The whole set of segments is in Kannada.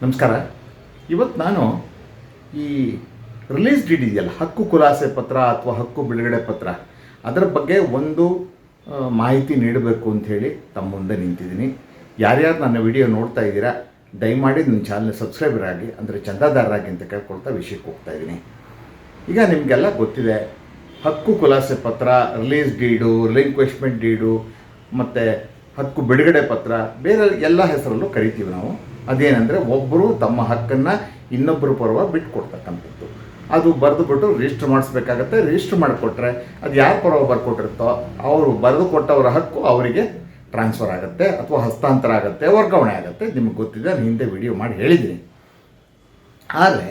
ನಮಸ್ಕಾರ. ಇವತ್ತು ನಾನು ಈ ರಿಲೀಸ್ ಡೀಡ್ ಇದೆಯಲ್ಲ, ಹಕ್ಕು ಖುಲಾಸೆ ಪತ್ರ ಅಥವಾ ಹಕ್ಕು ಬಿಡುಗಡೆ ಪತ್ರ, ಅದರ ಬಗ್ಗೆ ಒಂದು ಮಾಹಿತಿ ನೀಡಬೇಕು ಅಂಥೇಳಿ ತಮ್ಮ ಮುಂದೆ ನಿಂತಿದ್ದೀನಿ. ಯಾರ್ಯಾರು ನನ್ನ ವಿಡಿಯೋ ನೋಡ್ತಾ ಇದ್ದೀರಾ, ದಯಮಾಡಿ ನನ್ನ ಚಾನಲ್ ಸಬ್ಸ್ಕ್ರೈಬರ್ ಆಗಿ, ಅಂದರೆ ಚಂದಾದಾರರಾಗಿ ಅಂತ ಕೇಳ್ಕೊಳ್ತಾ ವಿಷಯಕ್ಕೆ ಹೋಗ್ತಾ ಇದ್ದೀನಿ. ಈಗ ನಿಮಗೆಲ್ಲ ಗೊತ್ತಿದೆ, ಹಕ್ಕು ಖುಲಾಸೆ ಪತ್ರ ರಿಲೀಸ್ ಡೀಡು ರಿಲಿಂಕ್ವೆಶ್ಮೆಂಟ್ ಡೀಡು ಮತ್ತು ಹಕ್ಕು ಬಿಡುಗಡೆ ಪತ್ರ, ಬೇರೆ ಎಲ್ಲ ಹೆಸರಲ್ಲೂ ಕರಿತೀವಿ ನಾವು. ಅದೇನೆಂದರೆ ಒಬ್ಬರು ತಮ್ಮ ಹಕ್ಕನ್ನು ಇನ್ನೊಬ್ಬರು ಪರವಾಗಿ ಬಿಟ್ಕೊಡ್ತಕ್ಕಂಥದ್ದು. ಅದು ಬರೆದುಬಿಟ್ಟು ರಿಜಿಸ್ಟರ್ ಮಾಡಿಸ್ಬೇಕಾಗತ್ತೆ. ರಿಜಿಸ್ಟರ್ ಮಾಡಿಕೊಟ್ರೆ ಅದು ಯಾರು ಪರವಾಗಿ ಬರ್ಕೊಟ್ಟಿರುತ್ತೋ ಅವರು ಬರೆದು ಕೊಟ್ಟವರ ಹಕ್ಕು ಅವರಿಗೆ ಟ್ರಾನ್ಸ್ಫರ್ ಆಗುತ್ತೆ ಅಥವಾ ಹಸ್ತಾಂತರ ಆಗುತ್ತೆ, ವರ್ಗಾವಣೆ ಆಗುತ್ತೆ. ನಿಮಗೆ ಗೊತ್ತಿದೆ, ನಾನು ಹಿಂದೆ ವಿಡಿಯೋ ಮಾಡಿ ಹೇಳಿದ್ದೀನಿ. ಆದರೆ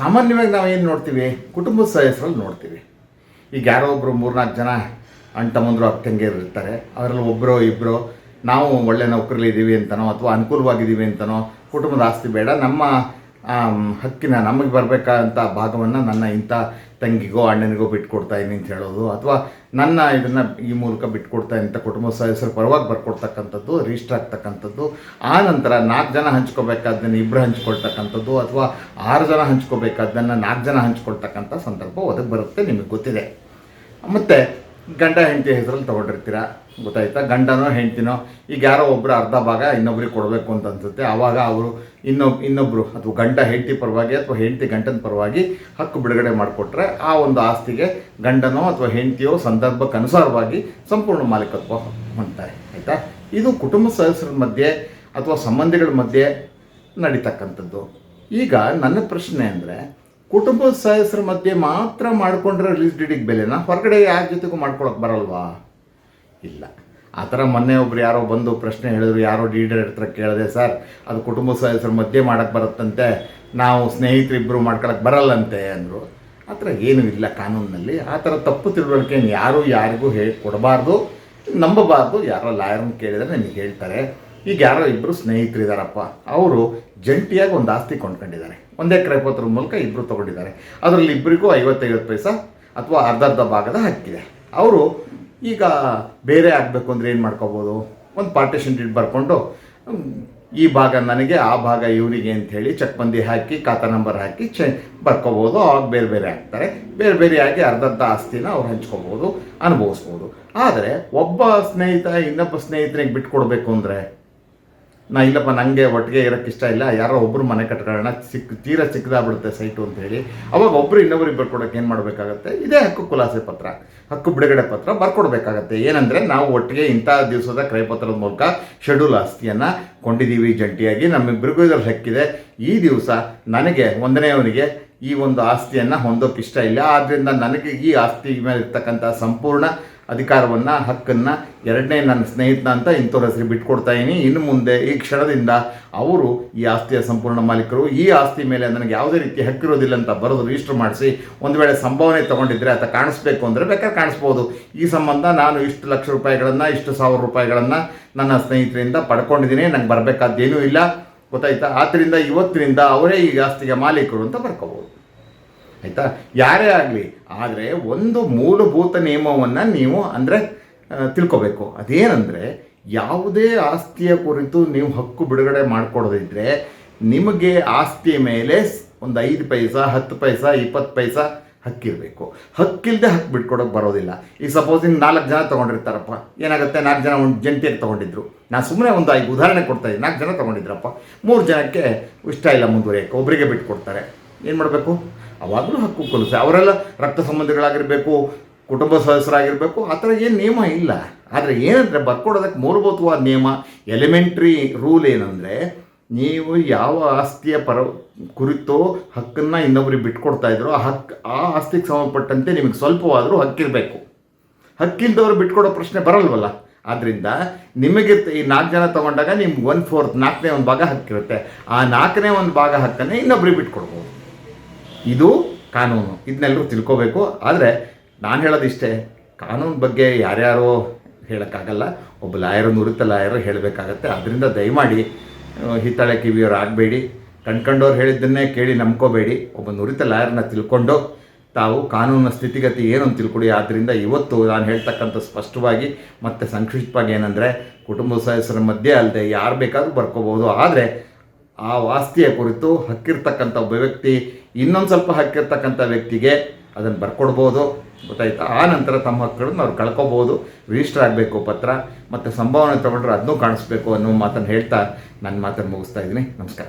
ಸಾಮಾನ್ಯವಾಗಿ ನಾವು ಏನು ನೋಡ್ತೀವಿ? ಕುಟುಂಬದ ಸದಸ್ಯರಲ್ಲಿ ನೋಡ್ತೀವಿ. ಈಗ ಯಾರೋ ಒಬ್ಬರು ಮೂರ್ನಾಲ್ಕು ಜನ ಅಣ್ಣ ತಮ್ಮಂದರು ಅಕ್ಕಂಗಿಯರು ಇರ್ತಾರೆ. ಅವರಲ್ಲಿ ಒಬ್ಬರೋ ಇಬ್ಬರು ನಾವು ಒಳ್ಳೆ ನೌಕರಿಲಿದ್ದೀವಿ ಅಂತನೋ ಅಥವಾ ಅನುಕೂಲವಾಗಿದ್ದೀವಿ ಅಂತನೋ ಕುಟುಂಬದ ಆಸ್ತಿ ಬೇಡ. ನಮ್ಮ ಹಕ್ಕಿನ ನಮಗೆ ಬರಬೇಕಂತ ಭಾಗವನ್ನು ನನ್ನ ಇಂಥ ತಂಗಿಗೋ, ಅಣ್ಣನಿಗೋ ಬಿಟ್ಕೊಡ್ತಾ ಇದ್ದೀನಿ ಅಂತ ಹೇಳೋದು. ಅಥವಾ ನನ್ನ ಇದನ್ನು ಈ ಮೂಲಕ ಬಿಟ್ಕೊಡ್ತಾ ಅಂತ ಕುಟುಂಬ ಸದಸ್ಯರ ಪರವಾಗಿ ಬರ್ಕೊಡ್ತಕ್ಕಂಥದ್ದು ರಿಜಿಸ್ಟರ್ ಆಗ್ತಕ್ಕಂಥದ್ದು. ಆ ನಂತರ ನಾಲ್ಕು ಜನ ಹಂಚ್ಕೋಬೇಕಾದ್ದನ್ನು ಇಬ್ಬರು ಹಂಚ್ಕೊಳ್ತಕ್ಕಂಥದ್ದು ಅಥವಾ ಆರು ಜನ ಹಂಚ್ಕೋಬೇಕಾದ್ದನ್ನು ನಾಲ್ಕು ಜನ ಹಂಚ್ಕೊಳ್ತಕ್ಕಂಥ ಸಂದರ್ಭ ಒದಗಿ ಬರುತ್ತೆ ನಿಮಗೆ ಗೊತ್ತಿದೆ. ಮತ್ತು ಗಂಡ ಹೆಂಡತಿ ಹೆಸರಲ್ಲಿ ತೊಗೊಂಡಿರ್ತೀರ? ಗೊತ್ತಾಯ್ತಾ? ಗಂಡನೋ, ಹೆಂಡ್ತಿನೋ? ಈಗ ಯಾರೋ ಒಬ್ಬರು ಅರ್ಧ ಭಾಗ ಇನ್ನೊಬ್ರಿಗೆ ಕೊಡಬೇಕು ಅಂತ ಅನ್ಸುತ್ತೆ. ಆವಾಗ ಅವರು ಇನ್ನೊಬ್ ಇನ್ನೊಬ್ಬರು ಅಥವಾ ಗಂಡ ಹೆಂಡತಿ ಪರವಾಗಿ ಅಥವಾ ಹೆಂಡತಿ ಗಂಡನ ಪರವಾಗಿ ಹಕ್ಕು ಬಿಡುಗಡೆ ಮಾಡಿಕೊಟ್ರೆ ಆ ಒಂದು ಆಸ್ತಿಗೆ ಗಂಡನೋ ಅಥವಾ ಹೆಂಡತಿಯೋ ಸಂದರ್ಭಕ್ಕೆ ಅನುಸಾರವಾಗಿ ಸಂಪೂರ್ಣ ಮಾಲೀಕತ್ವ ಹೊಂದ್ತಾರೆ ಆಯಿತಾ? ಇದು ಕುಟುಂಬ ಸದಸ್ಯರ ಮಧ್ಯೆ ಅಥವಾ ಸಂಬಂಧಿಗಳ ಮಧ್ಯೆ ನಡೀತಕ್ಕಂಥದ್ದು. ಈಗ ನನ್ನ ಪ್ರಶ್ನೆ ಅಂದರೆ ಕುಟುಂಬದ ಸದಸ್ಯರ ಮಧ್ಯೆ ಮಾತ್ರ ಮಾಡಿಕೊಂಡ್ರೆ ರಿಲೀಸ್ ಡೇಟಿಗೆ ಬೆಲೆನಾ? ಹೊರಗಡೆ ಯಾರ ಜೊತೆಗೂ ಮಾಡ್ಕೊಳಕ್ಕೆ ಬರಲ್ವಾ? ಇಲ್ಲ. ಆ ಥರ ಮೊನ್ನೆ ಒಬ್ರು ಯಾರೋ ಬಂದು ಪ್ರಶ್ನೆ ಹೇಳಿದ್ರು, ಯಾರೋ ಡೀಡರ್ ಹತ್ರ ಕೇಳಿದೆ, ಸರ್, ಅದು ಕುಟುಂಬ ಸದಸ್ಯರ ಮಧ್ಯೆ ಮಾಡೋಕ್ಕೆ ಬರುತ್ತಂತೆ, ನಾವು ಸ್ನೇಹಿತರಿಬ್ಬರು ಮಾಡ್ಕೊಳಕ್ಕೆ ಬರಲ್ಲಂತೆ, ಅಂದರು. ಆ ಥರ ಏನೂ ಇಲ್ಲ ಕಾನೂನಿನಲ್ಲಿ. ಆ ಥರ ತಪ್ಪು ತಿಳುವಳಿಕೆಯನ್ನು ಯಾರೂ ಯಾರಿಗೂ ಹೇಳಿ ಕೊಡಬಾರ್ದು, ನಂಬಬಾರ್ದು, ಯಾರೋ ಲಾಯರ್ನ ಕೇಳಿದರೆ ನಿಮಗೆ ಹೇಳ್ತಾರೆ. ಈಗ ಯಾರೋ ಇಬ್ಬರು ಸ್ನೇಹಿತರಿದ್ದಾರಪ್ಪ ಅವರು ಜಂಟಿಯಾಗಿ ಒಂದು ಆಸ್ತಿ ಕೊಂಡ್ಕೊಂಡಿದ್ದಾರೆ. ಒಂದೇ ಎಕರೆ ಪತ್ರದ ಮೂಲಕ ಇಬ್ಬರು ತೊಗೊಂಡಿದ್ದಾರೆ. ಅದರಲ್ಲಿ ಇಬ್ಬರಿಗೂ ಐವತ್ತೈವತ್ತು ಪೈಸಾ ಅಥವಾ ಅರ್ಧ ಅರ್ಧ ಭಾಗದ ಹಕ್ಕಿದೆ. ಅವರು ಈಗ ಬೇರೆ ಆಗಬೇಕು ಅಂದರೆ ಏನು ಮಾಡ್ಕೋಬೋದು? ಒಂದು ಪಾರ್ಟಿಷನ್ ಡೀಟ್ ಬರ್ಕೊಂಡು ಈ ಭಾಗ ನನಗೆ, ಆ ಭಾಗ ಇವರಿಗೆ ಅಂಥೇಳಿ ಚಕ್ಬಂದಿ ಹಾಕಿ, ಖಾತಾ ನಂಬರ್ ಹಾಕಿ ಚೆ ಬರ್ಕೋಬೋದು. ಅವಾಗ ಬೇರೆ ಬೇರೆ ಆಗ್ತಾರೆ. ಬೇರೆ ಬೇರೆ ಅರ್ಧ ಅರ್ಧ ಆಸ್ತಿನ ಅವ್ರು ಹಂಚ್ಕೋಬೋದು, ಅನುಭವಿಸ್ಬೋದು. ಆದರೆ ಒಬ್ಬ ಸ್ನೇಹಿತ ಇನ್ನೊಬ್ಬ ಸ್ನೇಹಿತನಿಗೆ ಬಿಟ್ಕೊಡ್ಬೇಕು ಅಂದರೆ ನಾ ಇಲ್ಲಪ್ಪ ನನಗೆ ಒಟ್ಟಿಗೆ ಇರೋಕ್ಕೆ ಇಷ್ಟ ಇಲ್ಲ. ಯಾರೋ ಒಬ್ಬರು ಮನೆ ಕಟ್ಕೊಳ್ಳೋಣ, ಸಿಕ್, ತೀರಾ ಚಿಕ್ಕದಾಗ್ಬಿಡುತ್ತೆ ಸೈಟು ಅಂತ ಹೇಳಿ. ಅವಾಗ ಒಬ್ಬರು ಇನ್ನೊಬ್ಬರಿಗೆ ಬರ್ಕೊಡೋಕೆ ಏನು ಮಾಡಬೇಕಾಗತ್ತೆ? ಇದೇ ಹಕ್ಕು ಕುಲಾಸೆ ಪತ್ರ. ಹಕ್ಕು ಬಿಡುಗಡೆ ಪತ್ರ ಬರ್ಕೊಡ್ಬೇಕಾಗತ್ತೆ. ಏನಂದರೆ ನಾವು ಒಟ್ಟಿಗೆ ಇಂಥ ದಿವಸದ ಕ್ರಯಪತ್ರದ ಮೂಲಕ ಶೆಡ್ಯೂಲ್ ಆಸ್ತಿಯನ್ನು ಕೊಂಡಿದ್ದೀವಿ ಜಂಟಿಯಾಗಿ. ನಮ್ಮಿಬ್ಬರಿಗೂ ಇದ್ರಲ್ಲಿ ಹಕ್ಕಿದೆ. ಈ ದಿವಸ ನನಗೆ, ಒಂದನೆಯವನಿಗೆ ಈ ಒಂದು ಆಸ್ತಿಯನ್ನು ಹೊಂದೋಕೆ ಇಷ್ಟ ಇಲ್ಲ. ಆದ್ದರಿಂದ ನನಗೆ ಈ ಆಸ್ತಿ ಮೇಲೆ ಇರ್ತಕ್ಕಂಥ ಸಂಪೂರ್ಣ ಅಧಿಕಾರವನ್ನು, ಹಕ್ಕನ್ನು, ಎರಡನೇ ನನ್ನ ಸ್ನೇಹಿತನ ಅಂತ ಇಂಥವ್ರ ಹೆಸರು ಬಿಟ್ಕೊಡ್ತಾ ಇದ್ದೀನಿ ಇನ್ನು ಮುಂದೆ ಈ ಕ್ಷಣದಿಂದ ಅವರು ಈ ಆಸ್ತಿಯ ಸಂಪೂರ್ಣ ಮಾಲೀಕರು. ಈ ಆಸ್ತಿ ಮೇಲೆ ನನಗೆ ಯಾವುದೇ ರೀತಿ ಹಕ್ಕಿರೋದಿಲ್ಲ ಅಂತ ಬರೋದು ರಿಜಿಸ್ಟರ್ ಮಾಡಿಸಿ, ಒಂದು ವೇಳೆ ಸಂಭಾವನೆ ತೊಗೊಂಡಿದ್ರೆ ಅಥವಾ ಕಾಣಿಸ್ಬೇಕು ಅಂದರೆ ಬೇಕಾದ್ರೆ ಕಾಣಿಸ್ಬೋದು. ಈ ಸಂಬಂಧ ನಾನು ಇಷ್ಟು ಲಕ್ಷ ರೂಪಾಯಿಗಳನ್ನು, ಇಷ್ಟು ಸಾವಿರ ರೂಪಾಯಿಗಳನ್ನು ನನ್ನ ಸ್ನೇಹಿತರಿಂದ ಪಡ್ಕೊಂಡಿದ್ದೀನಿ. ನಂಗೆ ಬರಬೇಕಾದ್ದೇನೂ ಇಲ್ಲ. ಗೊತ್ತಾಯ್ತಾ? ಆದ್ದರಿಂದ ಇವತ್ತಿನಿಂದ ಅವರೇ ಈ ಆಸ್ತಿಗೆ ಮಾಲೀಕರು ಅಂತ ಬರ್ಕೋಬೋದು ಆಯಿತಾ? ಯಾರೇ ಆಗಲಿ, ಆದರೆ ಒಂದು ಮೂಲಭೂತ ನಿಯಮವನ್ನು ನೀವು ಅಂದರೆ ತಿಳ್ಕೊಬೇಕು. ಅದೇನೆಂದರೆ, ಯಾವುದೇ ಆಸ್ತಿಯ ಕುರಿತು ನೀವು ಹಕ್ಕು ಬಿಡುಗಡೆ ಮಾಡಿಕೊಡೋದಿದ್ರೆ, ನಿಮಗೆ ಆಸ್ತಿಯ ಮೇಲೆ ಒಂದು ಐದು ಪೈಸಾ, ಹತ್ತು ಪೈಸಾ, ಇಪ್ಪತ್ತು ಪೈಸಾ ಹಕ್ಕಿರಬೇಕು. ಹಕ್ಕಿಲ್ಲದೆ ಹಕ್ಕು ಬಿಟ್ಕೊಡೋಕೆ ಬರೋದಿಲ್ಲ. ಈಗ ಸಪೋಸ್ ಹಿಂಗೆ ನಾಲ್ಕು ಜನ ತೊಗೊಂಡಿರ್ತಾರಪ್ಪ. ಏನಾಗುತ್ತೆ? ನಾಲ್ಕು ಜನ ಒಂದು ಜಂಟಿಯಾಗಿ ತೊಗೊಂಡಿದ್ರು. ನಾನು ಸುಮ್ಮನೆ ಒಂದು ಐದು ಉದಾಹರಣೆ ಕೊಡ್ತಾ ಇದ್ದೀನಿ. ನಾಲ್ಕು ಜನ ತೊಗೊಂಡಿದ್ರಪ್ಪ. ಮೂರು ಜನಕ್ಕೆ ಇಷ್ಟ ಇಲ್ಲ ಮುಂದುವರಿಯೋಕ್ಕೆ. ಒಬ್ಬರಿಗೆ ಬಿಟ್ಕೊಡ್ತಾರೆ. ಏನು ಮಾಡಬೇಕು? ಅವಾಗಲೂ ಹಕ್ಕು ಕೊಲಿಸಿ. ಅವರೆಲ್ಲ ರಕ್ತ ಸಂಬಂಧಿಗಳಾಗಿರಬೇಕು, ಕುಟುಂಬ ಸದಸ್ಯರಾಗಿರಬೇಕು, ಆ ಥರ ಏನು ನಿಯಮ ಇಲ್ಲ. ಆದರೆ ಏನಂದರೆ ಬರ್ಕೊಡೋದಕ್ಕೆ ಮೂಲಭೂತವಾದ ನಿಯಮ ಎಲಿಮೆಂಟ್ರಿ ರೂಲ್ ಏನಂದರೆ ನೀವು ಯಾವ ಆಸ್ತಿಯ ಪರ, ಕುರಿತು ಹಕ್ಕನ್ನು ಇನ್ನೊಬ್ರಿಗೆ ಬಿಟ್ಕೊಡ್ತಾ ಇದ್ರು, ಆ ಹಕ್ಕು ಆ ಆಸ್ತಿಗೆ ಸಂಬಂಧಪಟ್ಟಂತೆ ನಿಮಗೆ ಸ್ವಲ್ಪವಾದರೂ ಹಕ್ಕಿರಬೇಕು. ಹಕ್ಕಿಲ್ದವ್ರು ಬಿಟ್ಕೊಡೋ ಪ್ರಶ್ನೆ ಬರಲ್ವಲ್ಲ? ಆದ್ದರಿಂದ ನಿಮಗೆ ಈ ನಾಲ್ಕು ಜನ ತೊಗೊಂಡಾಗ ನಿಮ್ಗೆ ಒನ್ ಫೋರ್ತ್ ನಾಲ್ಕನೇ ಒಂದು ಭಾಗ ಹಕ್ಕಿರುತ್ತೆ. ಆ ನಾಲ್ಕನೇ ಒಂದು ಭಾಗ ಹಕ್ಕನ್ನೇ ಇನ್ನೊಬ್ರಿಗೆ ಬಿಟ್ಕೊಡ್ಬೋದು. ಇದು ಕಾನೂನು. ಇದನ್ನೆಲ್ಲರೂ ತಿಳ್ಕೋಬೇಕು. ಆದರೆ ನಾನು ಹೇಳೋದಿಷ್ಟೇ, ಕಾನೂನು ಬಗ್ಗೆ ಯಾರ್ಯಾರೋ ಹೇಳೋಕ್ಕಾಗಲ್ಲ. ಒಬ್ಬ ಲಾಯರು, ನುರಿತ ಲಾಯರು ಹೇಳಬೇಕಾಗತ್ತೆ. ಅದರಿಂದ ದಯಮಾಡಿ ಹಿತ್ತಾಳೆ ಕಿವಿಯವರು ಆಗಬೇಡಿ. ಕಣ್ಕಂಡವ್ರು ಹೇಳಿದ್ದನ್ನೇ ಕೇಳಿ ನಂಬ್ಕೋಬೇಡಿ. ಒಬ್ಬ ನುರಿತ ಲಾಯರ್ನ ತಿಳ್ಕೊಂಡು ತಾವು ಕಾನೂನಿನ ಸ್ಥಿತಿಗತಿ ಏನು ಅಂತ ತಿಳ್ಕೊಡಿ. ಆದ್ದರಿಂದ ಇವತ್ತು ನಾನು ಹೇಳ್ತಕ್ಕಂಥ ಸ್ಪಷ್ಟವಾಗಿ ಮತ್ತು ಸಂಕ್ಷಿಪ್ತವಾಗಿ ಏನಂದರೆ, ಕುಟುಂಬ ಸದಸ್ಯರ ಮಧ್ಯೆ ಅಲ್ಲದೆ ಯಾರು ಬೇಕಾದರೂ ಬರ್ಕೋಬೋದು ಆದರೆ ಆ ವಾಸ್ತಿಯ ಕುರಿತು ಹಕ್ಕಿರ್ತಕ್ಕಂಥ ಒಬ್ಬ ವ್ಯಕ್ತಿ ಇನ್ನೊಂದು ಸ್ವಲ್ಪ ಹಕ್ಕಿರ್ತಕ್ಕಂಥ ವ್ಯಕ್ತಿಗೆ ಅದನ್ನು ಬರ್ಕೊಡ್ಬೋದು. ಗೊತ್ತಾಯ್ತಾ? ಆ ನಂತರ ತಮ್ಮ ಹಕ್ಕುಗಳನ್ನು ಅವ್ರು ಕಳ್ಕೊಬೋದು. ರಿಜಿಸ್ಟರ್ ಆಗಬೇಕು ಪತ್ರ, ಮತ್ತು ಸಂಭಾವನೆ ತೊಗೊಂಡ್ರೆ ಅದನ್ನೂ ಕಾಣಿಸ್ಬೇಕು ಅನ್ನೋ ಮಾತನ್ನು ಹೇಳ್ತಾ ನನ್ನ ಮಾತನ್ನು ಮುಗಿಸ್ತಾ ಇದ್ದೀನಿ. ನಮಸ್ಕಾರ.